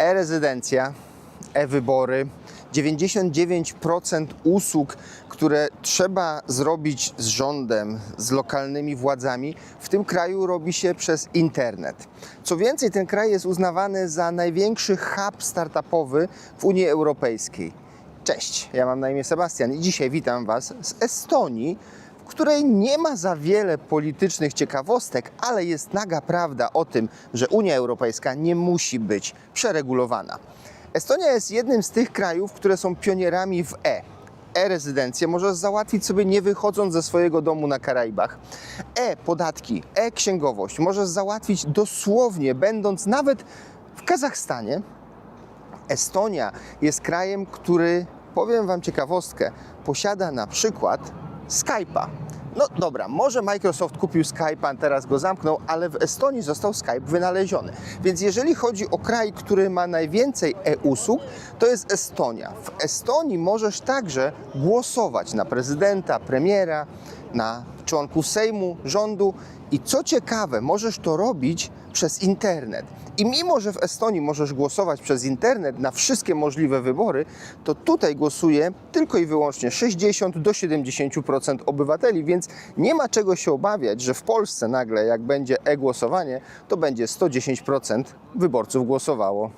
e-rezydencja, e-wybory, 99% usług, które trzeba zrobić z rządem, z lokalnymi władzami, w tym kraju robi się przez internet. Co więcej, ten kraj jest uznawany za największy hub startupowy w Unii Europejskiej. Cześć, ja mam na imię Sebastian i dzisiaj witam Was z Estonii, której nie ma za wiele politycznych ciekawostek, ale jest naga prawda o tym, że Unia Europejska nie musi być przeregulowana. Estonia jest jednym z tych krajów, które są pionierami w E. E-rezydencję możesz załatwić sobie nie wychodząc ze swojego domu na Karaibach. E-podatki, e-księgowość możesz załatwić dosłownie, będąc nawet w Kazachstanie, Estonia jest krajem, który, powiem Wam ciekawostkę, posiada na przykład Skype'a. No dobra, może Microsoft kupił Skype'a, teraz go zamknął, ale w Estonii został Skype wynaleziony. Więc jeżeli chodzi o kraj, który ma najwięcej e-usług, to jest Estonia. W Estonii możesz także głosować na prezydenta, premiera, na członków Sejmu, rządu i co ciekawe, możesz to robić przez internet. I mimo, że w Estonii możesz głosować przez internet na wszystkie możliwe wybory, to tutaj głosuje tylko i wyłącznie 60 do 70% obywateli, więc nie ma czego się obawiać, że w Polsce nagle, jak będzie e-głosowanie, to będzie 110% wyborców głosowało.